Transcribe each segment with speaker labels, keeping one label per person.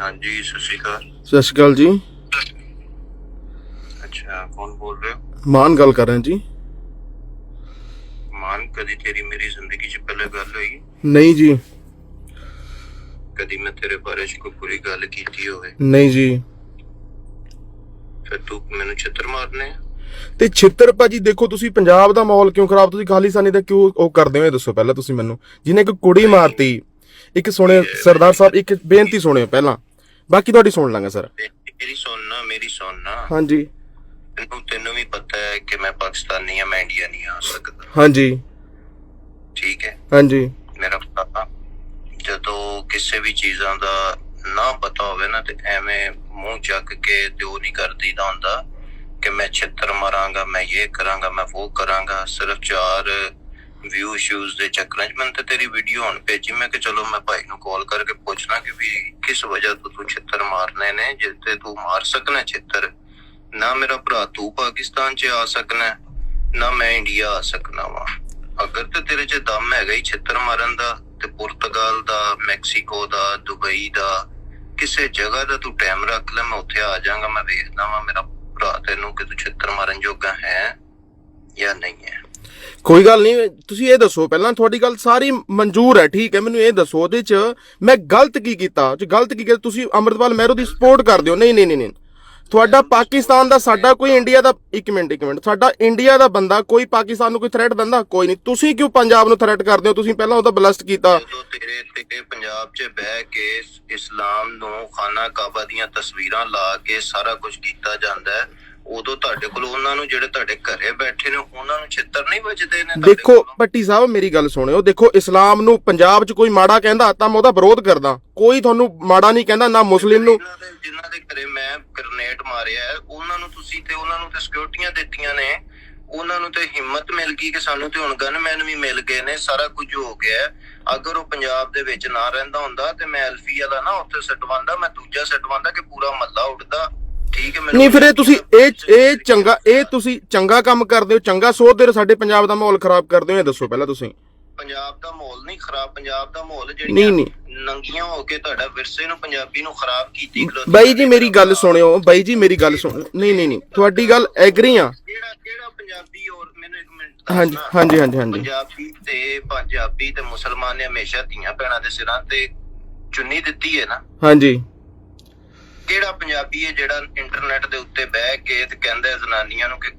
Speaker 1: ਹਾਂਜੀ ਸਤਿ ਸ਼੍ਰੀ ਅਕਾਲ।
Speaker 2: ਸਤਿ ਸ਼੍ਰੀ ਅਕਾਲ ਜੀ।
Speaker 1: ਅੱਛਾ ਕੌਣ ਬੋਲ ਰਹੇ ਹੋ?
Speaker 2: ਮਾਨ ਗੱਲ ਕਰ ਰਹੇ ਜੀ।
Speaker 1: ਮਾਨ ਕਦੀ ਤੇਰੀ ਮੇਰੀ ਜ਼ਿੰਦਗੀ 'ਚ ਪਹਿਲੇ ਗੱਲ ਹੋਈ?
Speaker 2: ਨਹੀਂ ਜੀ।
Speaker 1: ਕਦੀ ਮੈਂ ਤੇਰੇ ਬਾਰੇ 'ਚ ਕੋਈ ਬੁਰੀ ਗੱਲ ਕੀਤੀ ਹੋਵੇ?
Speaker 2: ਨਹੀਂ ਜੀ।
Speaker 1: ਫਿਰ ਤੂੰ ਮੈਨੂੰ ਛਿੱਤਰ ਮਾਰਨੇ ਆ?
Speaker 2: ਤੇ ਛਿੱਤਰ ਭਾਜੀ ਦੇਖੋ ਤੁਸੀਂ ਪੰਜਾਬ ਦਾ ਮਾਹੌਲ ਕਿਉਂ ਖਰਾਬ? ਤੁਸੀਂ ਖਾਲਿਸਤਾਨੀ ਦਾ ਕਿਉਂ ਉਹ ਕਰਦੇ ਹੋ? ਇਹ ਦੱਸੋ ਪਹਿਲਾਂ ਤੁਸੀਂ ਮੈਨੂੰ। ਜਿਹਨੇ ਇੱਕ ਕੁੜੀ ਮਾਰਤੀ ਇੱਕ ਸੁਣਿਓ ਸਰਦਾਰ ਸਾਹਿਬ ਇੱਕ ਬੇਨਤੀ ਸੁਣਿਓ ਪਹਿਲਾਂ। ਬਾਕੀ ਤੁਹਾਡੀ ਸੁਣ ਲਾਂਗਾ ਸਰ।
Speaker 1: ਮੇਰੀ ਸੁਣਨਾ ਮੇਰੀ ਸੁਣਨਾ
Speaker 2: ਹਾਂਜੀ।
Speaker 1: ਤੈਨੂੰ ਤੈਨੂੰ ਵੀ ਪਤਾ ਹੈ ਕਿ ਮੈਂ ਪਾਕਿਸਤਾਨੀ ਆ ਮੈਂ ਇੰਡੀਆ ਨਹੀਂ ਆ ਸਕਦਾ।
Speaker 2: ਹਾਂਜੀ।
Speaker 1: ਠੀਕ ਹੈ।
Speaker 2: ਹਾਂਜੀ।
Speaker 1: ਮੇਰਾ ਭਰਾ ਜਦੋਂ ਕਿਸੇ ਵੀ ਚੀਜ਼ਾਂ ਦਾ ਨਾ ਪਤਾ ਹੋਵੇ ਨਾ ਤੇ ਐਵੇਂ ਮੂੰਹ ਚੱਕ ਕੇ ਤੇ ਉਹ ਨਹੀਂ ਕਰਦੀ ਦਾ ਹੁੰਦਾ ਕਿ ਮੈਂ ਛਿੱਤਰ ਮਾਰਾਂਗਾ ਮੈਂ ਇਹ ਕਰਾਂਗਾ ਮੈਂ ਉਹ ਕਰਾਂਗਾ ਸਿਰਫ ਚਾਰ ਵਿਊ ਸ਼ੂਜ਼ ਦੇ ਚੱਕਰਾਂ 'ਚ ਮੈਂ ਤੇ ਤੇਰੀ ਵੀਡੀਓ ਹੁਣ ਭੇਜੀ। ਮੈਂ ਕਿ ਚਲੋ ਮੈਂ ਭਾਈ ਨੂੰ ਕਾਲ ਕਰਕੇ ਪੁੱਛਣਾ ਕਿ ਵੀ ਕਿਸ ਵਜ੍ਹਾ ਤੋਂ ਤੂੰ ਛਿੱਤਰ ਮਾਰਨੇ ਨੇ? ਜਿੱਤੇ ਤੂੰ ਮਾਰ ਸਕਣਾ ਛਿੱਤਰ, ਨਾ ਮੇਰਾ ਭਰਾ ਤੂੰ ਪਾਕਿਸਤਾਨ 'ਚ ਆ ਸਕਣਾ ਨਾ ਮੈਂ ਇੰਡੀਆ ਆ ਸਕਣਾ ਵਾ। ਅਗਰ ਤੇ ਤੇਰੇ 'ਚ ਦਮ ਹੈਗਾ ਹੀ ਛਿੱਤਰ ਮਾਰਨ ਦਾ, ਤੇ ਪੁਰਤਗਾਲ ਦਾ, ਮੈਕਸੀਕੋ ਦਾ, ਦੁਬਈ ਦਾ, ਕਿਸੇ ਜਗ੍ਹਾ ਦਾ ਤੂੰ ਟਾਈਮ ਰੱਖ ਲੈ, ਮੈਂ ਉੱਥੇ ਆ ਜਾਵਾਂਗਾ ਮੈਂ ਵੇਖਦਾ ਵਾਂ ਮੇਰਾ ਭਰਾ ਤੈਨੂੰ ਕਿ ਤੂੰ ਛਿੱਤਰ ਮਾਰਨ ਜੋਗਾ ਹੈ ਜਾਂ ਨਹੀਂ ਹੈ।
Speaker 2: ਕੋਈ ਗੱਲ ਨਹੀਂ, ਤੁਸੀਂ ਇਹ ਦੱਸੋ, ਪਹਿਲਾਂ ਤੁਹਾਡੀ ਗੱਲ ਸਾਰੀ ਮਨਜ਼ੂਰ ਹੈ, ਠੀਕ ਹੈ, ਮੈਨੂੰ ਇਹ ਦੱਸੋ ਉਹਦੇ ਚ ਮੈਂ ਗਲਤ ਕੀ ਕੀਤਾ ਉਹ ਗਲਤ ਕੀ ਕੀਤਾ, ਤੁਸੀਂ ਅੰਮ੍ਰਿਤਪਾਲ ਮਹਿਰੋ ਦੀ ਸਪੋਰਟ ਕਰਦੇ ਹੋ ਨਹੀਂ ਨਹੀਂ ਨਹੀਂ ਤੁਹਾਡਾ ਪਾਕਿਸਤਾਨ ਦਾ, ਸਾਡਾ ਕੋਈ ਇੰਡੀਆ ਦਾ, ਇੱਕ ਮਿੰਟ ਇੱਕ ਮਿੰਟ। ਸਾਡਾ ਇੰਡੀਆ ਦਾ ਬੰਦਾ, ਕੋਈ ਪਾਕਿਸਤਾਨ ਨੂੰ ਕੋਈ ਥ੍ਰੈਟ ਦਿੰਦਾ? ਕੋਈ ਨਹੀਂ। ਤੁਸੀਂ ਕਿਉਂ ਪੰਜਾਬ ਨੂੰ ਥ੍ਰੈਟ ਕਰਦੇ ਹੋ? ਤੁਸੀਂ ਪਹਿਲਾਂ ਉਹਦਾ ਬਲਸਟ ਕੀਤਾ।
Speaker 1: ਤੇਰੇ ਤੇਰੇ ਪੰਜਾਬ 'ਚ ਬਹਿ ਕੇ ਇਸਲਾਮ ਨੂੰ ਖਾਨਾ ਕਾਬਾ ਦੀਆਂ ਤਸਵੀਰਾਂ ਲਾ ਕੇ ਸਾਰਾ ਕੁਝ ਕੀਤਾ ਜਾਂਦਾ ਹੈ। ਉਦੋਂ ਤੁਹਾਡੇ ਕੋਲ ਉਹਨਾਂ ਨੂੰ ਜਿਹੜੇ ਤੁਹਾਡੇ ਘਰੇ ਬੈਠੇ ਨੇ ਉਹਨਾਂ ਨੂੰ ਛਿੱਤਰ ਨਹੀਂ ਵੱਜਦੇ ਨੇ ਤੁਹਾਡੇ
Speaker 2: ਦੇਖੋ
Speaker 1: ਕੋਲੋਂ?
Speaker 2: ਪੱਟੀ ਸਾਹਿਬ ਮੇਰੀ ਗੱਲ ਸੁਣਿਓ। ਦੇਖੋ ਇਸਲਾਮ ਨੂੰ ਪੰਜਾਬ 'ਚ ਕੋਈ ਮਾੜਾ ਕਹਿੰਦਾ ਤਾਂ ਮੈਂ ਉਹਦਾ ਵਿਰੋਧ ਕਰਦਾ। ਕੋਈ ਤੁਹਾਨੂੰ ਮਾੜਾ ਨਹੀਂ ਕਹਿੰਦਾ ਨਾ ਮੁਸਲਿਮ ਨੂੰ।
Speaker 1: ਜਿਨ੍ਹਾਂ ਦੇ ਜਿਨ੍ਹਾਂ ਦੇ ਘਰੇ ਮੈਂ ਗ੍ਰਨੇਡ ਮਾਰਿਆ ਹੈ, ਉਹਨਾਂ ਨੂੰ ਤੁਸੀਂ ਤੇ ਉਹਨਾਂ ਨੂੰ ਤੇ ਸਿਕਿਉਰਟੀਆਂ ਦਿੱਤੀਆਂ ਨੇ। ਉਹਨਾਂ ਨੂੰ ਤੇ ਹਿੰਮਤ ਮਿਲ ਗਈ ਕਿ ਸਾਨੂੰ ਤੇ ਹੁਣ ਗਨਮੈਨ ਵੀ ਮਿਲ ਗਏ ਨੇ। ਸਾਰਾ ਕੁਝ ਹੋ ਗਿਆ ਹੈ। ਅਗਰ ਉਹ ਪੰਜਾਬ ਦੇ ਵਿੱਚ ਨਾ ਰਹਿੰਦਾ ਹੁੰਦਾ ਤੇ ਮੈਂ ਅਲਫੀ ਵਾਲਾ ਨਾ ਉੱਥੇ ਸਟਵਾਉਂਦਾ ਮੈਂ ਦੂਜਾ ਸਟਵਾਉਂਦਾ ਕਿ ਪੂਰਾ ਮਹੱਲਾ ਉੱਡਦਾ। ਠੀਕ ਹੈ ਮੈਨੂੰ
Speaker 2: ਨਹੀਂ ਫਿਰ ਇਹ ਤੁਸੀਂ ਇਹ ਇਹ ਚੰਗਾ ਇਹ ਤੁਸੀਂ ਚੰਗਾ ਕੰਮ ਕਰਦੇ ਹੋ ਚੰਗਾ ਸੋਚਦੇ ਹੋ ਸਾਡੇ ਪੰਜਾਬ ਦਾ ਮਾਹੌਲ ਖਰਾਬ ਕਰਦੇ ਹੋ ਇਹ ਦੱਸੋ ਪਹਿਲਾਂ ਤੁਸੀਂ
Speaker 1: ਪੰਜਾਬ ਦਾ ਮਾਹੌਲ ਨਹੀਂ ਖਰਾਬ ਪੰਜਾਬ ਦਾ ਮਾਹੌਲ ਜਿਹੜੀਆਂ। ਨੰਗੀਆਂ ਹੋ ਕੇ ਤੁਹਾਡਾ ਵਿਰਸੇ ਨੂੰ ਪੰਜਾਬੀ ਨੂੰ ਖਰਾਬ ਕੀਤੀ
Speaker 2: ਬਾਈ ਜੀ। ਮੇਰੀ ਗੱਲ ਸੁਣਿਓ ਬਾਈ ਜੀ ਮੇਰੀ ਗੱਲ ਸੁਣਿਓ ਨਹੀਂ ਨਹੀਂ ਨਹੀਂ ਤੁਹਾਡੀ ਗੱਲ ਐਗਰੀ ਆ
Speaker 1: ਕਿਹੜਾ ਕਿਹੜਾ ਪੰਜਾਬੀ ਔਰ ਮੈਨੂੰ ਇੱਕ ਮਿੰਟ
Speaker 2: ਹਾਂਜੀ। ਹਾਂਜੀ ਹਾਂਜੀ ਹਾਂਜੀ
Speaker 1: ਪੰਜਾਬੀ ਤੇ ਪੰਜਾਬੀ ਤੇ ਮੁਸਲਮਾਨ ਨੇ ਹਮੇਸ਼ਾ ਧੀਆਂ ਭੈਣਾਂ ਦੇ ਸਿਰਾਂ ਤੇ ਚੁੰਨੀ ਦਿੱਤੀ ਹੈ ਨਾ
Speaker 2: ਹਾਂਜੀ
Speaker 1: ਕਿਹੜਾ ਪੰਜਾਬੀ ਹੈ ਜਿਹੜਾ ਇੰਟਰਨੈਟ ਦੇ ਉੱਤੇ ਬਹਿ ਕੇ ਤੇ ਕਹਿੰਦਾ ਹੈ ਜ਼ਨਾਨੀਆਂ ਨੂੰ ਕਿ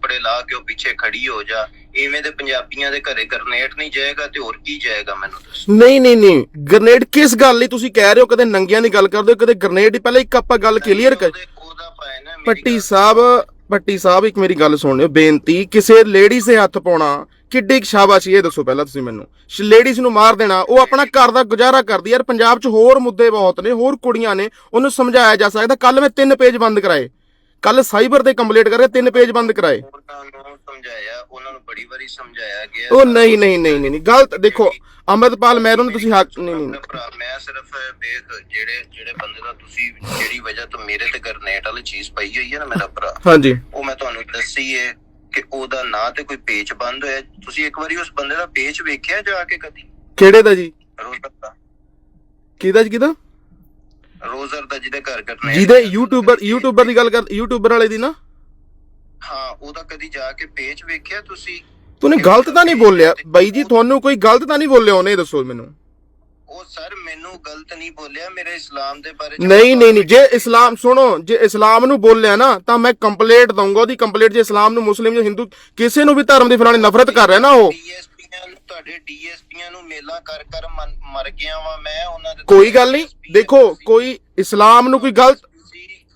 Speaker 1: ਕੱਪੜੇ ਲਾ ਕੇ ਉਹ ਪਿੱਛੇ ਖੜੀ ਹੋ ਜਾ। ਇਵੇਂ ਦੇ ਪੰਜਾਬੀਆਂ ਦੇ ਘਰੇ ਗਰਨੇਟ ਨਹੀਂ ਜਾਏਗਾ ਤੇ ਹੋਰ ਕੀ ਜਾਏਗਾ ਮੈਨੂੰ ਦੱਸੋ।
Speaker 2: ਨਹੀਂ ਨਹੀਂ ਨਹੀਂ। ਗ੍ਰਨੇਡ ਕਿਸ ਗੱਲ ਲਈ ਤੁਸੀਂ ਕਹਿ ਰਹੇ ਹੋ? ਕਦੇ ਨੰਗਿਆਂ ਦੀ ਗੱਲ ਕਰਦੇ ਹੋ? ਕਦੇ ਗ੍ਰਨੇਡ ਹੀ ਪਹਿਲਾਂ ਇੱਕ ਆਪਾਂ ਗੱਲ ਕਲੀਅਰ ਕਰ ਪੱਟੀ ਸਾਹਿਬ ਪੱਟੀ ਸਾਹਿਬ ਇੱਕ ਮੇਰੀ ਗੱਲ ਸੁਣ ਲਿਓ। ਬੇਨਤੀ ਕਿਸੇ ਲੇਡੀਜ਼ ਦੇ ਹੱਥ ਪਾਉਣਾ ਕਿੱਡੀ ਕੁ ਸ਼ਾਬਾਸ਼ ਇਹ ਦੱਸੋ ਪਹਿਲਾਂ ਤੁਸੀਂ ਮੈਨੂੰ। ਲੇਡੀਜ਼ ਨੂੰ ਮਾਰ ਦੇਣਾ ਉਹ ਆਪਣਾ ਘਰ ਦਾ ਗੁਜ਼ਾਰਾ ਕਰਦੀ ਯਾਰ ਪੰਜਾਬ 'ਚ ਹੋਰ ਮੁੱਦੇ ਬਹੁਤ ਨੇ ਹੋਰ ਕੁੜੀਆਂ ਨੇ ਉਹਨੂੰ ਸਮਝਾਇਆ ਜਾ ਸਕਦਾ ਕੱਲ ਮੈਂ ਤਿੰਨ ਪੇਜ ਬੰਦ ਕਰਾਏ। ਕੱਲ ਸਾਈਬਰ ਤੇ ਕੰਪਲੀਟ ਕਰਕੇ ਤਿੰਨ ਪੇਜ ਬੰਦ ਕਰਾਏ।
Speaker 1: ਸਮਝਾਇਆ ਉਹਨਾਂ ਨੂੰ ਬੜੀ ਵਾਰੀ ਸਮਝਾਇਆ ਗਿਆ।
Speaker 2: ਉਹ ਨਹੀਂ ਨਹੀਂ ਨਹੀਂ ਨਹੀਂ ਨਹੀਂ, ਗਲਤ ਦੇਖੋ ਅੰਮ੍ਰਿਤਪਾਲ ਮਹਿਰੋਂ ਨੂੰ ਤੁਸੀਂ ਹੱਕ ਨਹੀਂ ਨਹੀਂ
Speaker 1: ਮੈਂ ਸਿਰਫ ਵੇਖ ਜਿਹੜੇ ਜਿਹੜੇ ਬੰਦੇ ਦਾ ਤੁਸੀਂ ਜਿਹੜੀ ਵਜ੍ਹਾ ਤੋਂ ਮੇਰੇ ਤੇ ਗਰਨੇਟ ਵਾਲੀ ਚੀਜ਼ ਪਈ ਹੋਈ ਹੈ ਨਾ ਮੇਰਾ ਭਰਾ
Speaker 2: ਹਾਂਜੀ।
Speaker 1: ਉਹ ਮੈਂ ਤੁਹਾਨੂੰ ਦੱਸੀ ਏ ਕਿ ਉਹਦਾ ਨਾਂ ਤੇ ਕੋਈ ਪੇਜ ਬੰਦ ਹੋਇਆ। ਤੁਸੀਂ ਇੱਕ ਵਾਰੀ ਉਸ ਬੰਦੇ ਦਾ ਪੇਜ ਵੇਖਿਆ ਜਾ ਕੇ ਕਦੀ?
Speaker 2: ਕਿਹੜੇ ਦਾ ਜੀ?
Speaker 1: ਰੋਜ਼ਰ ਦਾ।
Speaker 2: ਕਿਹਦਾ ਜੀ ਕਿਹਦਾ?
Speaker 1: ਰੋਜ਼ਰ ਦਾ ਜਿਹਦੇ ਘਰ ਗਰਨੇਟ
Speaker 2: ਜਿਹਦੇ ਯੂਟਿਊਬਰ ਯੂਟਿਊਬਰ ਦੀ ਗੱਲ ਕਰ ਯੂਟਿਊਬਰ ਵਾਲੇ ਦੀ ਨਾ?
Speaker 1: ਹਾਂ ਉਹਦਾ ਕਦੀ ਜਾ ਕੇ ਪੇਜ ਵੇਖਿਆ ਤੁਸੀਂ?
Speaker 2: ਤੂਨੇ ਗਲਤ ਤਾਂ ਨਹੀਂ ਬੋਲਿਆ। ਬਾਈ ਜੀ ਤੁਹਾਨੂੰ ਕੋਈ ਗਲਤ ਤਾਂ ਨਹੀਂ ਬੋਲਿਆ ਉਹਨੇ ਦੱਸੋ ਮੈਨੂੰ।
Speaker 1: ਉਹ ਸਰ ਮੈਨੂੰ ਗਲਤ ਨਹੀਂ ਬੋਲਿਆ ਮੇਰੇ ਇਸਲਾਮ ਦੇ ਬਾਰੇ
Speaker 2: ਨਹੀਂ ਨਹੀਂ ਨਹੀਂ ਜੇ ਇਸਲਾਮ ਸੁਣੋ ਜੇ ਇਸਲਾਮ ਨੂੰ ਬੋਲਿਆ ਨਾ ਤਾਂ ਮੈਂ ਕੰਪਲੇਂਟ ਦਊਂਗਾ ਉਹਦੀ ਕੰਪਲੇਂਟ ਜੇ ਇਸਲਾਮ ਨੂੰ ਮੁਸਲਿਮ ਜਾਂ ਹਿੰਦੂ ਕਿਸੇ ਨੂੰ ਵੀ ਧਰਮ ਦੀ ਫਲਾਣੀ ਨਫ਼ਰਤ ਕਰ ਰਿਹਾ ਨਾ ਉਹ।
Speaker 1: ਡੀਐਸਪੀਆਂ ਨੂੰ ਤੁਹਾਡੇ ਡੀਐਸਪੀਆਂ ਨੂੰ ਮੇਲਾ ਕਰ ਕਰ ਮਰ ਗਿਆ ਵਾਂ ਮੈਂ ਉਹਨਾਂ ਦੇ
Speaker 2: ਕੋਈ ਗੱਲ ਨਹੀਂ ਦੇਖੋ ਕੋਈ ਇਸਲਾਮ ਨੂੰ ਕੋਈ ਗਲਤ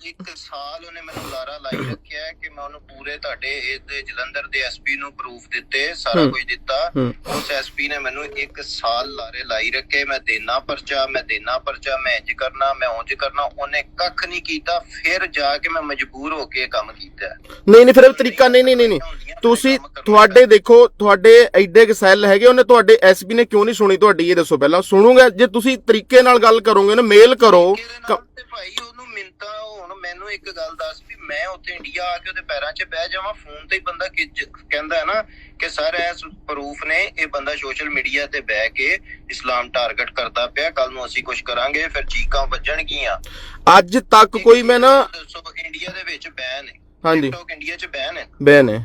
Speaker 1: ਇੱਕ ਸਾਲ ਉਹਨੇ ਮੈਨੂੰ ਲਾਰਾ ਲਾਈ ਰੱਖਿਆ ਕਿ ਮੈਂ ਉਹਨੂੰ ਪੂਰੇ ਤੁਹਾਡੇ ਇਹਦੇ ਜਲੰਧਰ ਦੇ ਐਸਪੀ ਨੂੰ ਪ੍ਰੂਫ ਦਿੱਤੇ ਸਾਰਾ। ਕੁਝ ਦਿੱਤਾ। ਉਸ ਐਸਪੀ ਨੇ ਮੈਨੂੰ ਇੱਕ ਸਾਲ ਲਾਰੇ ਲਾਈ ਰੱਖੇ ਮੈਂ ਦੇਣਾ ਪਰਚਾ ਮੈਂ ਦੇਣਾ ਪਰਚਾ ਮੈਂ ਇੰਜ ਕਰਨਾ ਮੈਂ ਉਂਝ ਕਰਨਾ ਉਹਨੇ ਕੱਖ ਨਹੀਂ ਕੀਤਾ ਫਿਰ ਜਾ ਕੇ ਮੈਂ ਮਜਬੂਰ ਹੋ ਕੇ ਕੰਮ ਕੀਤਾ।
Speaker 2: ਨਹੀਂ ਨਹੀਂ ਫਿਰ ਤਰੀਕਾ ਨਹੀਂ ਨਹੀਂ ਨਹੀਂ ਤੁਸੀਂ ਤੁਹਾਡੇ ਦੇਖੋ ਤੁਹਾਡੇ ਐਡੇ ਕ ਸੈੱਲ ਹੈਗੇ ਉਹਨੇ ਤੁਹਾਡੇ ਐਸਪੀ ਨੇ ਕਿਉਂ ਨਹੀਂ ਸੁਣੀ ਤੁਹਾਡੀ ਇਹ ਦੱਸੋ ਪਹਿਲਾਂ ਸੁਣੂਗਾ ਜੇ ਤੁਸੀਂ ਤਰੀਕੇ ਨਾਲ ਗੱਲ ਕਰੋਗੇ ਨਾ ਮੇਲ ਕਰੋ
Speaker 1: ਭਾਈ ਉਹਨੂੰ ਮਿੰਤਾ ਹੁਣ ਮੈਨੂੰ ਇੱਕ ਗੱਲ ਦੱਸ ਵੀ ਮੈਂ ਉੱਥੇ ਇੰਡੀਆ ਆ ਕੇ ਉਹਦੇ ਪੈਰਾਂ 'ਚ ਬਹਿ ਜਾਵਾਂ ਫੋਨ ਤੇ ਹੀ ਬੰਦਾ ਕਹਿੰਦਾ ਹੈ ਨਾ ਕਿ ਸਰ ਐਸ ਪ੍ਰੂਫ ਨੇ ਇਹ ਬੰਦਾ ਸੋਸ਼ਲ ਮੀਡੀਆ ਤੇ ਬਹਿ ਕੇ ਇਸਲਾਮ ਟਾਰਗੇਟ ਕਰਦਾ ਪਿਆ ਕੱਲ ਨੂੰ ਅਸੀਂ ਕੁਝ ਕਰਾਂਗੇ ਫਿਰ ਚੀਕਾਂ ਵੱਜਣਗੀਆਂ।
Speaker 2: ਅੱਜ ਤੱਕ ਕੋਈ ਮੈਂ ਨਾ
Speaker 1: ਇੰਡੀਆ ਦੇ ਵਿੱਚ ਬੈਨ ਹੈ
Speaker 2: ਹਾਂਜੀ।
Speaker 1: ਟਿਕਟੌਕ ਇੰਡੀਆ 'ਚ ਬੈਨ ਹੈ
Speaker 2: ਬੈਨ ਹੈ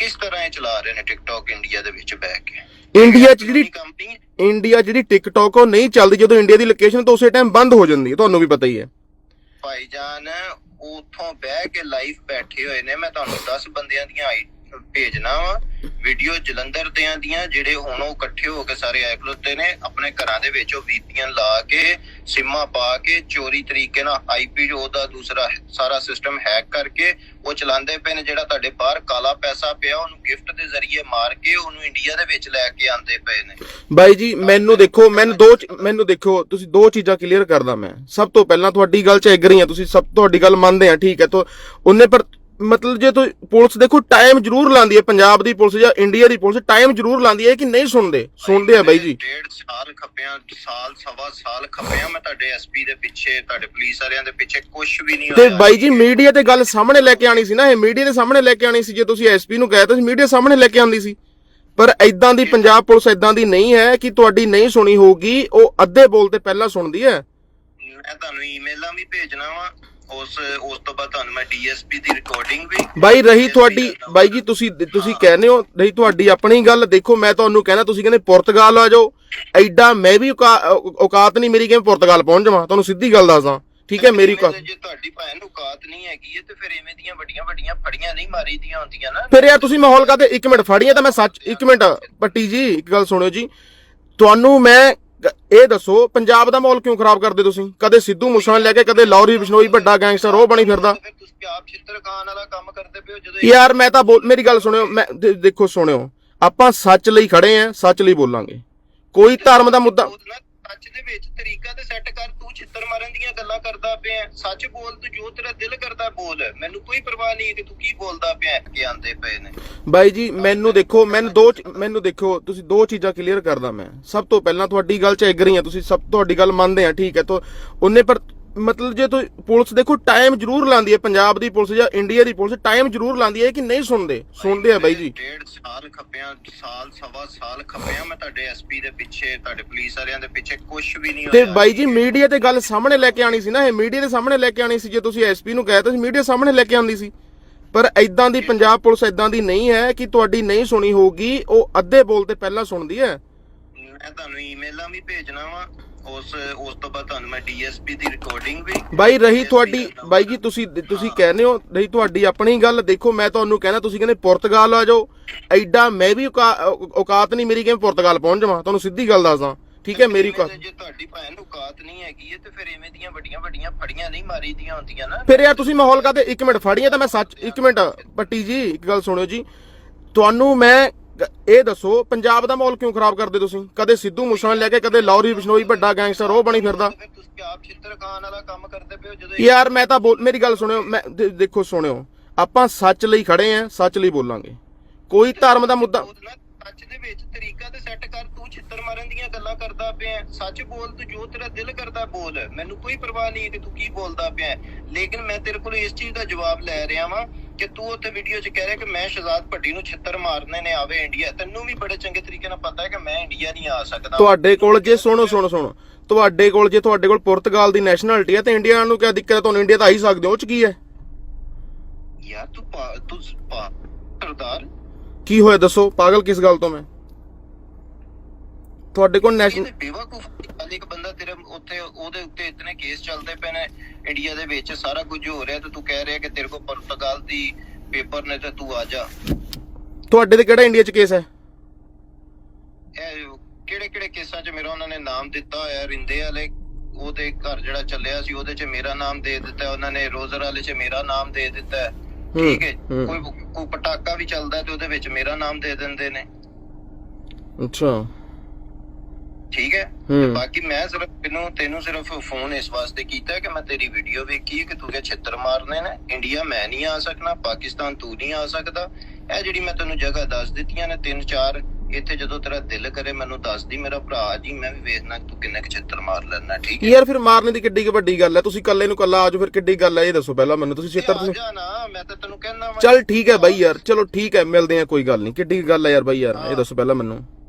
Speaker 1: ਕਿਸ ਤਰ੍ਹਾਂ ਇਹ ਚਲਾ ਰਹੇ ਨੇ ਟਿਕਟੌਕ ਇੰਡੀਆ ਦੇ ਵਿੱਚ ਬਹਿ ਕੇ?
Speaker 2: ਇੰਡੀਆ 'ਚ ਜਿਹੜੀ
Speaker 1: ਕੰਪਨੀ
Speaker 2: ਇੰਡੀਆ ਜਿਹੜੀ ਟਿਕਟੌਕ ਉਹ ਨਹੀਂ ਚੱਲਦੀ ਜਦੋਂ ਇੰਡੀਆ ਦੀ ਲੋਕੇਸ਼ਨ ਤਾਂ ਉਸੇ ਟਾਈਮ ਬੰਦ ਹੋ ਜਾਂਦੀ ਹੈ ਤੁਹਾਨੂੰ ਵੀ ਪਤਾ ਹੀ ਹੈ।
Speaker 1: ਭਾਈਜਾਨ ਉਥੋਂ ਬਹਿ ਕੇ ਲਾਈਵ ਬੈਠੇ ਹੋਏ ਨੇ ਮੈਂ ਤੁਹਾਨੂੰ 10 ਬੰਦਿਆਂ ਦੀਆਂ ਆਈ ਭੇਜਣਾ ਵਾ। ਵੀਡੀਓ ਜਲੰਧਰ ਦਿਆਂ ਦੀਆਂ ਜਿਹੜੇ ਹੁਣ ਉਹ ਇਕੱਠੇ ਹੋ ਕੇ ਸਾਰੇ ਆਏ ਖਲੋਤੇ ਨੇ, ਆਪਣੇ ਘਰਾਂ ਦੇ ਵਿੱਚ ਉਹ VPN ਲਾ ਕੇ, ਸਿਮਾਂ ਪਾ ਕੇ, ਚੋਰੀ ਤਰੀਕੇ ਨਾਲ ਆਈਪੀ ਉਹਦਾ ਦੂਸਰਾ ਸਾਰਾ ਸਿਸਟਮ ਹੈਕ ਕਰਕੇ ਉਹ ਚਲਾਉਂਦੇ ਪਏ ਨੇ, ਜਿਹੜਾ ਤੁਹਾਡੇ ਬਾਹਰ ਕਾਲਾ ਪੈਸਾ ਪਿਆ, ਉਹਨੂੰ ਗਿਫਟ ਦੇ ਜ਼ਰੀਏ ਮਾਰ ਕੇ ਉਹਨੂੰ ਇੰਡੀਆ ਦੇ ਵਿੱਚ ਲੈ ਕੇ ਆਂਦੇ ਪਏ ਨੇ।
Speaker 2: ਬਾਈ ਜੀ, ਮੈਨੂੰ ਦੇਖੋ, ਮੈਨੂੰ ਦੋ ਮੈਨੂੰ ਦੇਖੋ, ਤੁਸੀਂ ਦੋ ਚੀਜ਼ਾਂ ਕਲੀਅਰ ਕਰਦਾ ਮੈਂ। ਸਭ ਤੋਂ ਪਹਿਲਾਂ ਤੁਹਾਡੀ ਗੱਲ 'ਚ ਐਗਰੀ ਆ, ਤੁਸੀਂ ਸਭ, ਤੁਹਾਡੀ ਗੱਲ ਮੰਨਦੇ ਆ, ਠੀਕ ਹੈ, ਤਾਂ, ਉਹਨੇ ਪਰ ਮਤਲਬ ਜੇ ਤੋ ਪੁਲਿਸ ਦੇਖੋ ਟਾਈਮ ਜ਼ਰੂਰ ਲਾਂਦੀ ਹੈ ਪੰਜਾਬ ਦੀ ਪੁਲਿਸ ਜਾਂ ਇੰਡੀਆ ਦੀ ਪੁਲਿਸ ਟਾਈਮ ਜ਼ਰੂਰ ਲਾਂਦੀ ਹੈ ਕਿ ਨਹੀਂ ਸੁਣਦੇ? ਸੁਣਦੇ ਆ ਬਾਈ ਜੀ।
Speaker 1: ਡੇਢ ਸਾਲ ਖੱਪਿਆ ਸਾਲ ਸਵਾ ਸਾਲ ਖੱਪਿਆ ਮੈਂ ਤੁਹਾਡੇ ਐਸਪੀ ਦੇ ਪਿੱਛੇ ਤੁਹਾਡੇ ਪੁਲਿਸ ਵਾਲਿਆਂ ਦੇ ਪਿੱਛੇ ਕੁਝ ਵੀ ਨਹੀਂ
Speaker 2: ਤੇ ਬਾਈ ਜੀ ਮੀਡੀਆ ਤੇ ਗੱਲ ਸਾਹਮਣੇ ਲੈ ਕੇ ਆਣੀ ਸੀ ਨਾ ਇਹ ਮੀਡੀਆ ਦੇ ਸਾਹਮਣੇ ਲੈ ਕੇ ਆਣੀ ਸੀ ਜੇ ਤੁਸੀਂ ਐਸਪੀ ਨੂੰ ਕਹਿ ਤਾ ਸੀ ਮੀਡੀਆ ਸਾਹਮਣੇ ਲੈ ਕੇ ਆਂਦੀ ਸੀ। ਪਰ ਐਦਾਂ ਦੀ ਪੰਜਾਬ ਪੁਲਿਸ ਐਦਾਂ ਦੀ ਨਹੀਂ ਹੈ ਕਿ ਤੁਹਾਡੀ ਨਹੀਂ ਸੁਣੀ ਹੋਊਗੀ ਉਹ ਅੱਧੇ ਬੋਲ ਤੇ ਪਹਿਲਾਂ ਸੁਣਦੀ ਹੈ।
Speaker 1: ਮੈਂ ਤੁਹਾਨੂੰ ਈਮੇਲਾਂ ਵੀ ਭੇਜਣਾ ਵਾ। ਉਸ ਉਸ ਤੋਂ ਬਾਅਦ ਤੁਹਾਨੂੰ ਮੈਂ ਡੀਐਸਪੀ ਦੀ ਰਿਕਾਰਡਿੰਗ ਵੀ
Speaker 2: ਬਾਈ ਰਹੀ ਤੁਹਾਡੀ ਬਾਈ ਜੀ ਤੁਸੀਂ ਤੁਸੀਂ ਕਹਿੰਦੇ ਹੋ ਰਹੀ ਤੁਹਾਡੀ ਆਪਣੀ ਗੱਲ ਦੇਖੋ ਮੈਂ ਤੁਹਾਨੂੰ ਕਹਿਣਾ ਤੁਸੀਂ ਕਹਿੰਦੇ ਪੁਰਤਗਾਲ ਆ ਜਾਓ। ਐਡਾ ਮੈਂ ਵੀ ਔਕਾਤ ਨਹੀਂ ਮੇਰੀ ਕਿ ਮੈਂ ਪੁਰਤਗਾਲ ਪਹੁੰਚ ਜਾਵਾਂ ਤੁਹਾਨੂੰ ਸਿੱਧੀ ਗੱਲ ਦੱਸਦਾ ਠੀਕ ਹੈ ਮੇਰੀ ਔਕਾਤ
Speaker 1: ਜੇ ਤੁਹਾਡੀ ਭੈਣ ਨੂੰ ਔਕਾਤ ਨਹੀਂ ਹੈਗੀ ਤੇ ਫਿਰ ਐਵੇਂ ਦੀਆਂ ਵੱਡੀਆਂ ਵੱਡੀਆਂ ਫੜੀਆਂ ਨਹੀਂ ਮਾਰੀ ਦੀਆਂ ਹੁੰਦੀਆਂ ਨਾ।
Speaker 2: ਫਿਰ ਯਾਰ ਤੁਸੀਂ ਮਾਹੌਲ ਕਾਤੇ ਇੱਕ ਮਿੰਟ ਫੜੀਏ ਤਾਂ ਮੈਂ ਸੱਚ ਇੱਕ ਮਿੰਟ ਪੱਟੀ ਜੀ ਇੱਕ ਗੱਲ ਸੁਣਿਓ ਜੀ। ਤੁਹਾਨੂੰ ਮੈਂ ਇਹ ਦੱਸੋ ਪੰਜਾਬ ਦਾ ਮਾਹੌਲ ਕਿਉਂ ਖਰਾਬ ਕਰਦੇ ਤੁਸੀਂ? ਕਦੇ ਸਿੱਧੂ ਮੂਸੇਵਾਲੇ ਲੈ ਕੇ ਕਦੇ ਲੌਰੀ ਬਿਸ਼ਨੋਈ ਵੱਡਾ ਗੈਂਗਸਟਰ ਉਹ ਬਣੀ ਫਿਰਦਾ।
Speaker 1: ਫਿਰ ਤੁਸੀਂ ਆਪ ਛਿੱਤਰ ਖਾਨ ਵਾਲਾ ਕੰਮ ਕਰਦੇ ਪਿਓ ਜਦੋਂ
Speaker 2: ਯਾਰ ਮੈਂ ਤਾਂ ਬੋਲ ਮੇਰੀ ਗੱਲ ਸੁਣਿਓ ਮੈਂ ਦੇਖੋ ਸੁਣਿਓ। ਆਪਾਂ ਸੱਚ ਲਈ ਖੜੇ ਆਂ ਸੱਚ ਲਈ ਬੋਲਾਂਗੇ। ਕੋਈ ਧਰਮ ਦਾ ਮੁੱਦਾ
Speaker 1: ਸੱਚ ਦੇ ਵਿੱਚ ਤਰੀਕਾ ਤੇ ਸੈੱਟ ਕਰ, ਤੂੰ ਛਿੱਤਰ ਮਾਰਨ ਦੀਆਂ ਗੱਲਾਂ ਕਰਦਾ ਪਿਆ ਸੱਚ ਬੋਲ, ਤੂੰ ਜੋ ਤੇਰਾ ਦਿਲ ਕਰਦਾ ਬੋਲ। ਮੈਨੂੰ ਕੋਈ ਪਰਵਾਹ ਨਹੀਂ ਕਿ ਤੂੰ ਕੀ ਬੋਲਦਾ ਪਿਆ ਕਿ ਆਂਦੇ ਪਏ ਨੇ।
Speaker 2: ਬਾਈ ਜੀ, ਮੈਨੂੰ ਦੇਖੋ, ਮੈਨੂੰ ਦੋ ਮੈਨੂੰ ਦੇਖੋ, ਤੁਸੀਂ ਦੋ ਚੀਜ਼ਾਂ ਕਲੀਅਰ ਕਰਦਾ ਮੈਂ। ਸਭ ਤੋਂ ਪਹਿਲਾਂ ਤੁਹਾਡੀ ਗੱਲ 'ਚ ਐਗਰੀ ਆ ਤੁਸੀਂ ਸਭ, ਤੁਹਾਡੀ ਗੱਲ ਮੰਨਦੇ ਆ ਠੀਕ ਹੈ। ਤਾਂ, ਉਹਨੇ ਪਰ ਮਤਲਬ ਜੇ ਤੋ ਪੁਲਿਸ ਦੇਖੋ ਟਾਈਮ ਜ਼ਰੂਰ ਲਾਂਦੀ ਹੈ ਪੰਜਾਬ ਦੀ ਪੁਲਿਸ ਜਾਂ ਇੰਡੀਆ ਦੀ ਪੁਲਿਸ ਟਾਈਮ ਜ਼ਰੂਰ ਲਾਂਦੀ ਹੈ ਕਿ ਨਹੀਂ ਸੁਣਦੇ? ਸੁਣਦੇ ਆ ਬਾਈ ਜੀ।
Speaker 1: ਡੇਢ ਸਾਲ ਖੱਪਿਆ ਸਾਲ ਸਵਾ ਸਾਲ ਖੱਪਿਆ ਮੈਂ ਤੁਹਾਡੇ ਐਸਪੀ ਦੇ ਪਿੱਛੇ ਤੁਹਾਡੇ ਪੁਲਿਸ ਵਾਲਿਆਂ ਦੇ ਪਿੱਛੇ ਕੁਝ ਵੀ ਨਹੀਂ
Speaker 2: ਤੇ ਬਾਈ ਜੀ ਮੀਡੀਆ ਤੇ ਗੱਲ ਸਾਹਮਣੇ ਲੈ ਕੇ ਆਣੀ ਸੀ ਨਾ ਇਹ ਮੀਡੀਆ ਦੇ ਸਾਹਮਣੇ ਲੈ ਕੇ ਆਣੀ ਸੀ ਜੇ ਤੁਸੀਂ ਐਸਪੀ ਨੂੰ ਕਹਿ ਤਾ ਮੀਡੀਆ ਸਾਹਮਣੇ ਲੈ ਕੇ ਆਂਦੀ ਸੀ। ਪਰ ਐਦਾਂ ਦੀ ਪੰਜਾਬ ਪੁਲਿਸ ਐਦਾਂ ਦੀ ਨਹੀਂ ਹੈ ਕਿ ਤੁਹਾਡੀ ਨਹੀਂ ਸੁਣੀ ਹੋਊਗੀ ਉਹ ਅੱਧੇ ਬੋਲ ਤੇ ਪਹਿਲਾਂ ਸੁਣਦੀ ਹੈ।
Speaker 1: ਮੈਂ ਤੁਹਾਨੂੰ ਈਮੇਲਾਂ ਵੀ ਭੇਜਣਾ ਵਾ। ਉਸ ਉਸ ਤੋਂ ਬਾਅਦ ਤੁਹਾਨੂੰ ਮੈਂ ਡੀਐਸਪੀ ਦੀ ਰਿਕਾਰਡਿੰਗ ਵੀ
Speaker 2: ਬਾਈ ਰਹੀ ਤੁਹਾਡੀ ਬਾਈ ਜੀ ਤੁਸੀਂ ਤੁਸੀਂ ਕਹਿੰਦੇ ਹੋ ਰਹੀ ਤੁਹਾਡੀ ਆਪਣੀ ਗੱਲ। ਦੇਖੋ ਮੈਂ ਤੁਹਾਨੂੰ ਕਹਿਣਾ ਤੁਸੀਂ ਕਹਿੰਦੇ ਪੁਰਤਗਾਲ ਆ ਜਾਓ। ਐਡਾ ਮੈਂ ਵੀ ਔਕਾਤ ਨਹੀਂ ਮੇਰੀ ਕਿ ਪੁਰਤਗਾਲ ਪਹੁੰਚ ਜਾਵਾਂ। ਤੁਹਾਨੂੰ ਸਿੱਧੀ ਗੱਲ ਦੱਸਦਾ। ਠੀਕ ਹੈ ਮੇਰੀ ਔਕਾਤ
Speaker 1: ਜੇ ਤੁਹਾਡੀ ਭੈਣ ਨੂੰ ਔਕਾਤ ਨਹੀਂ ਹੈਗੀ ਤੇ ਫਿਰ ਐਵੇਂ ਦੀਆਂ ਵੱਡੀਆਂ ਵੱਡੀਆਂ ਫੜੀਆਂ ਨਹੀਂ ਮਾਰੀ ਦੀਆਂ ਹੁੰਦੀਆਂ ਨਾ।
Speaker 2: ਫਿਰ ਯਾਰ ਤੁਸੀਂ ਮਾਹੌਲ ਕਾਤੇ ਇੱਕ ਮਿੰਟ ਫੜੀਏ ਤਾਂ ਮੈਂ ਸੱਚ ਇੱਕ ਮਿੰਟ। ਪੱਟੀ ਜੀ ਇੱਕ ਗੱਲ ਸੁਣਿਓ ਜੀ। ਤੁਹਾਨੂੰ ਮੈਂ ਇਹ ਦੱਸੋ ਪੰਜਾਬ ਦਾ ਮਾਹੌਲ ਕਿਉਂ ਖਰਾਬ ਕਰਦੇ ਤੁਸੀਂ? ਕਦੇ ਸਿੱਧੂ ਮੂਸੇਵਾਲੇ ਲੈ ਕੇ ਕਦੇ ਲੌਰੀ ਬਿਸ਼ਨੋਈ ਵੱਡਾ ਗੈਂਗਸਟਰ ਉਹ ਬਣੀ ਫਿਰਦਾ।
Speaker 1: ਫਿਰ ਤੁਸੀਂ ਆਪ ਛਿੱਤਰ ਖਾਨ ਵਾਲਾ ਕੰਮ ਕਰਦੇ ਪਿਓ ਜਦੋਂ
Speaker 2: ਯਾਰ ਮੈਂ ਤਾਂ ਬੋਲ ਮੇਰੀ ਗੱਲ ਸੁਣਿਓ ਮੈਂ ਦੇਖੋ ਸੁਣਿਓ। ਆਪਾਂ ਸੱਚ ਲਈ ਖੜੇ ਆਂ ਸੱਚ ਲਈ ਬੋਲਾਂਗੇ। ਕੋਈ ਧਰਮ ਦਾ ਮੁੱਦਾ
Speaker 1: ਉਹ ਨਾ ਸੱਚ ਦੇ ਵਿੱਚ ਤਰੀਕਾ ਤੇ ਸੈੱਟ ਕਰ ਤੂੰ ਛਿੱਤਰ ਮਾਰਨ ਦੀਆਂ ਗੱਲਾਂ ਕਰਦਾ ਪਿਆ ਸੱਚ ਬੋਲ ਤੂੰ ਜੋ ਤੇਰਾ ਦਿਲ ਕਰਦਾ ਬੋਲ। ਮੈਨੂੰ ਕੋਈ ਪਰਵਾਹ ਨਹੀਂ ਕਿ ਤੂੰ ਕੀ ਬੋਲਦਾ ਪਿਆ ਲੇਕਿਨ ਮੈਂ ਤੇਰੇ ਕੋਲ ਇਸ ਚੀਜ਼ ਦਾ ਜਵਾਬ ਲੈ ਰਿਹਾ ਵਾਂ ਕਿ ਤੂੰ ਉੱਥੇ ਵੀਡੀਓ 'ਚ ਕਹਿ ਰਿਹਾ ਕਿ ਮੈਂ ਸ਼ਹਜ਼ਾਦ ਭੱਟੀ ਨੂੰ ਛਿੱਤਰ ਮਾਰਨੇ ਨੇ ਆਵੇ ਇੰਡੀਆ ਤੈਨੂੰ ਵੀ ਬੜੇ ਚੰਗੇ ਤਰੀਕੇ ਨਾਲ ਪਤਾ ਹੈ ਕਿ ਮੈਂ ਇੰਡੀਆ ਨਹੀਂ ਆ ਸਕਦਾ।
Speaker 2: ਤੁਹਾਡੇ ਕੋਲ ਜੇ ਸੁਣੋ ਸੁਣੋ ਸੁਣੋ। ਤੁਹਾਡੇ ਕੋਲ ਜੇ ਤੁਹਾਡੇ ਕੋਲ ਪੁਰਤਗਾਲ ਦੀ ਨੈਸ਼ਨੈਲਿਟੀ ਹੈ ਤੇ ਇੰਡੀਆ ਨੂੰ ਕੀ ਦਿੱਕਤ ਹੈ? ਤੁਹਾਨੂੰ ਇੰਡੀਆ ਤਾਂ ਆ ਹੀ ਸਕਦੇ ਹੋ ਉਹ ਚ ਕੀ ਹੈ?
Speaker 1: ਯਾਰ ਤੂੰ ਤੂੰ ਸਰਦਾਰ।
Speaker 2: ਕੀ ਹੋਇਆ ਦੱਸੋ? ਪਾਗਲ ਕਿਸ ਗੱਲ ਤੋਂ ਮੈਂ? ਤੁਹਾਡੇ ਕੋਲ ਨੈਸ਼ਨਲ
Speaker 1: ਬੇਵਕੂਫ ਹਾਲੇ ਇੱਕ ਬੰਦਾ ਤੇਰੇ ਉੱਤੇ ਉਹਦੇ ਉੱਤੇ ਇਤਨੇ ਕੇਸ ਚੱਲਦੇ ਪਏ ਨੇ ਇੰਡੀਆ ਦੇ ਵਿੱਚ ਸਾਰਾ ਕੁਝ ਹੋ ਰਿਹਾ ਤੇ ਤੂੰ ਕਹਿ ਰਿਹਾ ਕਿ ਤੇਰੇ ਕੋਲ ਪੁਰਤਗਾਲ ਦੀ ਪੇਪਰ ਨੇ ਤੇ ਤੂੰ ਆ ਜਾ
Speaker 2: ਤੁਹਾਡੇ ਤੇ ਕਿਹੜਾ ਇੰਡੀਆ ਚ ਕੇਸ ਹੈ
Speaker 1: ਇਹ ਕਿਹੜੇ ਕਿਹੜੇ ਕੇਸਾਂ 'ਚ ਮੇਰਾ ਉਹਨਾਂ ਨੇ ਨਾਮ ਦਿੱਤਾ ਹੋਇਆ ਰਿੰਦੇ ਵਾਲੇ ਉਹਦੇ ਘਰ ਜਿਹੜਾ ਚੱਲਿਆ ਸੀ ਉਹਦੇ 'ਚ ਮੇਰਾ ਨਾਮ ਦੇ ਦਿੱਤਾ ਉਹਨਾਂ ਨੇ ਰੋਜ਼ਰ ਵਾਲੇ 'ਚ ਮੇਰਾ ਨਾਮ ਦੇ ਦਿੱਤਾ। ਠੀਕ ਹੈ
Speaker 2: ਹੂੰ।
Speaker 1: ਕੋਈ ਕੋਈ ਪਟਾਕਾ ਵੀ ਚੱਲਦਾ ਤੇ ਉਹਦੇ ਵਿੱਚ ਮੇਰਾ ਨਾਮ ਦੇ ਦਿੰਦੇ ਨੇ
Speaker 2: ਅੱਛਾ
Speaker 1: ਠੀਕ ਹੈ?
Speaker 2: ਹੂੰ।
Speaker 1: ਬਾਕੀ ਮੈਂ ਸਿਰਫ ਤੈਨੂੰ ਤੈਨੂੰ ਸਿਰਫ ਫੋਨ ਇਸ ਵਾਸਤੇ ਕੀਤਾ ਕਿ ਮੈਂ ਤੇਰੀ ਵੀਡੀਓ ਵੇਖੀ ਕਿ ਤੂੰ ਕਿ ਛਿੱਤਰ ਮਾਰਨੇ ਨੇ। ਇੰਡੀਆ ਮੈਂ ਨਹੀਂ ਆ ਸਕਣਾ ਪਾਕਿਸਤਾਨ ਤੂੰ ਨਹੀਂ ਆ ਸਕਦਾ। ਇਹ ਜਿਹੜੀ ਮੈਂ ਤੈਨੂੰ ਜਗ੍ਹਾ ਦੱਸ ਦਿੱਤੀਆਂ ਨੇ ਤਿੰਨ ਚਾਰ ਇੱਥੇ ਜਦੋਂ ਤੇਰਾ ਦਿਲ ਕਰੇ ਮੈਨੂੰ ਦੱਸ ਦੀ ਮੇਰਾ ਭਰਾ ਜੀ ਮੈਂ ਵੀ ਵੇਖਣਾ ਤੂੰ ਕਿੰਨੇ ਕੁ ਛਿੱਤਰ ਮਾਰ ਲੈਣਾ ਠੀਕ ਹੈ?
Speaker 2: ਯਾਰ ਫਿਰ ਮਾਰਨੇ ਦੀ ਕਿੱਡੀ ਕੁ ਵੱਡੀ ਗੱਲ ਹੈ ਤੁਸੀਂ ਇਕੱਲੇ ਨੂੰ ਇਕੱਲਾ ਆਜੋ ਫਿਰ ਕਿੱਡੀ ਗੱਲ ਹੈ ਇਹ ਦੱਸੋ ਪਹਿਲਾਂ ਮੈਨੂੰ ਤੁਸੀਂ ਛੇਤਰ ਤੁਸੀਂ
Speaker 1: ਨਾ ਮੈਂ ਤਾਂ ਤੈਨੂੰ ਕਹਿਣਾ
Speaker 2: ਚੱਲ ਠੀਕ ਹੈ ਬਾਈ ਯਾਰ ਚਲੋ ਠੀਕ ਹੈ ਮਿਲਦੇ ਆ ਕੋਈ ਗੱਲ ਨਹੀਂ ਕਿੱਡੀ ਗੱਲ ਹੈ ਯਾਰ ਬਾਈ ਯਾਰ ਇਹ ਦੱਸੋ ਪਹਿਲਾਂ ਮੈਨੂੰ।
Speaker 1: ਤੇ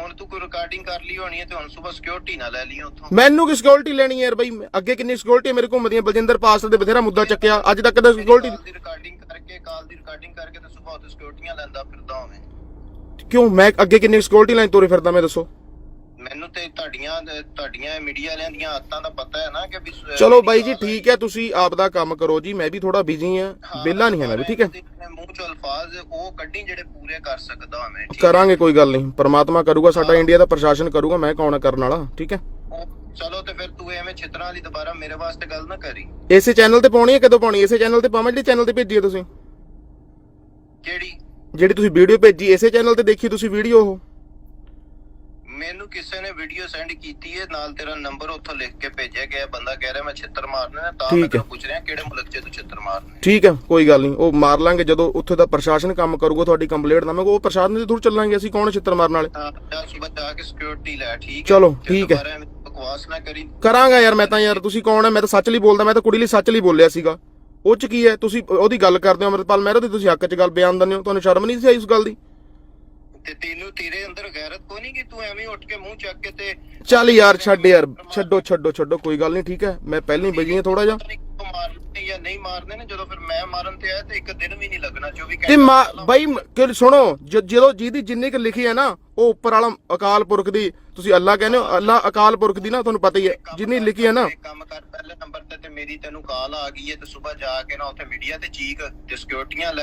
Speaker 1: ਹੁਣ ਤੂੰ ਕੋਈ ਰਿਕਾਰਡਿੰਗ ਕਰ ਲਈ ਹੋਣੀ ਹੈ ਤੇ ਹੁਣ ਸਵੇਰ ਸਿਕਿਉਰਿਟੀ ਨਾ ਲੈ ਲਈ ਉੱਥੋਂ।
Speaker 2: ਮੈਨੂੰ ਕੀ ਸਿਕਿਉਰਿਟੀ ਲੈਣੀ ਹੈ ਯਾਰ ਬਾਈ। ਅੱਗੇ ਕਿੰਨੀ ਸਿਕਿਉਰਿਟੀ ਮੇਰੇ ਘੁੰਮਦੀਆਂ ਬਲਜਿੰਦਰ ਪਾਸਟਰ ਦੇ ਬਥੇਰਾ ਮੁੱਦਾ ਚੱਕਿਆ। ਅੱਜ ਤੱਕ ਕਦੇ ਸਿਕਿਉਰਿਟੀ
Speaker 1: ਰਿਕਾਰਡਿੰਗ ਕਰਕੇ ਕਾਲ ਦੀ ਰਿਕਾਰਡਿੰਗ ਕਰਕੇ ਤੇ ਸਵੇਰ ਸਿਕਿਉਰਿਟੀਆਂ ਲੈਂਦਾ ਫਿਰਦਾ ਹੋਵੇਂ
Speaker 2: ਕਿਉਂ? ਮੈਂ ਅੱਗੇ ਕਿੰਨੀ ਸਿਕਿਉਰਿਟੀ ਲਾਈਨ ਤੋਰੇ ਫਿਰਦਾ ਮੈਂ ਦੱਸੋ।
Speaker 1: ਤੇ ਤੁਹਾਡੀਆਂ ਤੁਹਾਡੀਆਂ ਮੀਡੀਆ ਵਾਲਿਆਂ ਦੀਆਂ ਆਦਤਾਂ ਦਾ ਪਤਾ ਹੈ ਨਾ ਕਿ ਵੀ ਸ-
Speaker 2: ਚਲੋ ਬਾਈ ਜੀ ਠੀਕ ਹੈ ਤੁਸੀਂ ਆਪ ਦਾ ਕੰਮ ਕਰੋ ਜੀ ਮੈਂ ਵੀ ਥੋੜਾ ਬਿਜ਼ੀ ਆ ਵਿਹਲਾ ਨਹੀਂ ਹੈ ਮੈਂ ਵੀ ਠੀਕ ਹੈ?
Speaker 1: ਹੈ ਮੂੰਹ ਚੋਂ ਅਲਫਾਜ਼ ਉਹ ਕੱਢੀ ਜਿਹੜੇ ਪੂਰੇ ਕਰ ਸਕਦਾ ਹਾਂ ਮੈਂ ਠੀਕ
Speaker 2: ਕਰਾਂਗੇ ਕੋਈ ਗੱਲ ਨਹੀਂ ਪਰਮਾਤਮਾ ਕਰੂਗਾ ਸਾਡਾ ਇੰਡੀਆ ਦਾ ਪ੍ਰਸ਼ਾਸਨ ਕਰੂਗਾ ਮੈਂ ਕੌਣ ਆ ਕਰਨ ਵਾਲਾ ਠੀਕ ਹੈ?
Speaker 1: ਉਹ- ਚਲੋ ਤੇ ਫਿਰ ਤੂੰ ਐਵੇਂ ਛਿੱਤਰਾਂ ਵਾਲੀ ਦੁਬਾਰਾ ਮੇਰੇ ਵਾਸਤੇ ਗੱਲ ਨਾ ਕਰੀ।
Speaker 2: ਇਸੇ ਚੈਨਲ ਤੇ ਪਾਉਣੀ ਹੈ ਕਦੋਂ ਪਾਉਣੀ ਹੈ? ਇਸੇ ਚੈਨਲ ਤੇ ਪਾਵਾਂ ਜਿਹੜੀ ਚੈਨਲ ਤੇ ਭੇਜੀ ਹੈ ਤੁਸੀਂ।
Speaker 1: ਕਿਹੜੀ?
Speaker 2: ਜਿਹੜੀ ਤੁਸੀਂ ਵੀਡੀਓ ਭੇਜੀ ਇਸੇ ਚੈਨਲ ਤੇ ਦੇਖੀ ਤੁਸੀਂ ਵੀਡੀਓ ਉਹ?
Speaker 1: ਮੈਨੂੰ ਕਿਸੇ ਨੇ ਵੀਡੀਓ ਸੈਂਡ ਕੀਤੀ ਹੈ ਨਾਲ ਤੇਰਾ ਨੰਬਰ ਉੱਥੋਂ ਲਿਖ ਕੇ ਭੇਜਿਆ ਗਿਆ ਬੰਦਾ ਕਹਿ ਰਿਹਾ ਮੈਂ ਛਿੱਤਰ ਮਾਰਨੇ ਤਾਂ ਮੈਂ। ਤੈਨੂੰ ਪੁੱਛ ਰਿਹਾ ਕਿਹੜੇ ਮੁਲਕ 'ਚ ਤੂੰ ਛਿੱਤਰ ਮਾਰਨੇ
Speaker 2: ਠੀਕ ਹੈ ਕੋਈ ਗੱਲ ਨਹੀਂ। ਉਹ ਮਾਰ ਲਾਂਗੇ ਜਦੋਂ ਉੱਥੇ ਦਾ ਪ੍ਰਸ਼ਾਸਨ ਕੰਮ ਕਰੂਗਾ ਤੁਹਾਡੀ ਕੰਪਲੇਂਟ ਨਾ ਮੈਂ ਉਹ ਪ੍ਰਸ਼ਾਸਨ ਦੇ ਥਰੂ ਚੱਲਾਂਗੇ ਅਸੀਂ ਕੌਣ ਛਿੱਤਰ ਮਾਰਨ ਵਾਲੇ?
Speaker 1: ਹਾਂ ਜਾ ਸੁਬਹ ਜਾ ਕੇ ਸਿਕਿਉਰਿਟੀ ਲੈ ਠੀਕ ਹੈ।
Speaker 2: ਚਲੋ, ਠੀਕ ਹੈ।
Speaker 1: ਬਕਵਾਸ ਨਾ ਕਰੀ।
Speaker 2: ਕਰਾਂਗਾ ਯਾਰ ਮੈਂ ਤਾਂ ਯਾਰ ਤੁਸੀਂ ਕੌਣ ਹੈ? ਮੈਂ ਤਾਂ ਸੱਚ ਲਈ ਬੋਲਦਾ ਮੈਂ ਤਾਂ ਕੁੜੀ ਲਈ ਸੱਚ ਲਈ ਬੋਲਿਆ ਸੀਗਾ। ਉਹ ਚ ਕੀ ਹੈ? ਤੁਸੀਂ ਉਹਦੀ ਗੱਲ ਕਰਦੇ ਹੋ ਅਮਰਪਾਲ ਮਹਿਰੋ ਦੀ ਤੁਸੀਂ ਹੱਕ ਚ ਗੱਲ ਬਿਆਨ ਦਿੰਦੇ ਹੋ। ਤੁਹਾਨੂੰ ਸ਼ਰਮ ਨਹੀਂ ਸੀ ਆਈ ਉਸ ਗੱਲ ਦੀ?
Speaker 1: ਤੇ ਤੈਨੂੰ ਤੇਰੇ ਅੰਦਰ ਗੈਰਤ ਕੋ ਨਹੀਂ ਕਿ ਤੂੰ ਐਵੇਂ ਉੱਠ ਕੇ ਮੂੰਹ ਚੱਕ ਕੇ ਤੇ
Speaker 2: ਚੱਲ ਯਾਰ ਛੱਡ ਯਾਰ ਛੱਡੋ ਛੱਡੋ ਛੱਡੋ ਕੋਈ ਗੱਲ ਨਹੀਂ ਠੀਕ ਹੈ? ਮੈਂ ਪਹਿਲਾਂ ਹੀ ਬਜੀ ਥੋੜਾ ਜਿਹਾ।
Speaker 1: ਮਾਰਨੇ ਜਾਂ ਨਹੀਂ ਮਾਰਨੇ ਨੇ ਜਦੋਂ ਫਿਰ ਮੈਂ ਮਾਰਨ ਤੇ ਆਇਆ ਤੇ ਇੱਕ ਦਿਨ ਵੀ ਨਹੀਂ ਲੱਗਣਾ 24
Speaker 2: ਤੇ
Speaker 1: ਘੰਟੇ ਪਹਿਲਾਂ
Speaker 2: ਬਾਈ ਕਿ ਸੁਣੋ ਜਦੋਂ ਜਿਹਦੀ ਜਿੰਨੀ ਕੁ ਲਿਖੀ ਹੈ ਨਾ ਉਹ ਉੱਪਰ ਵਾਲਾ ਅਕਾਲ ਪੁਰਖ ਦੀ ਤੁਸੀਂ ਅੱਲਾ ਕਹਿੰਦੇ ਹੋ ਅੱਲਾ ਅਕਾਲ ਪੁਰਖ ਦੀ ਨਾ ਤੁਹਾਨੂੰ ਪਤਾ ਹੀ ਹੈ ਜਿੰਨੀ ਲਿਖੀ ਹੈ ਨਾ।
Speaker 1: ਕੰਮ ਕਰ ਪਹਿਲੇ ਨੰਬਰ ਤੇ ਤੇ ਮੇਰੀ ਤੈਨੂੰ ਕਾਲ ਆ ਗਈ ਹੈ ਤੇ ਸਵੇਰ ਜਾ ਕੇ ਨਾ ਉੱਥੇ ਮੀਡੀਆ ਤੇ ਚੀਕ ਤੇ ਸਿਕਿਉਰਟੀਆਂ ਲੈ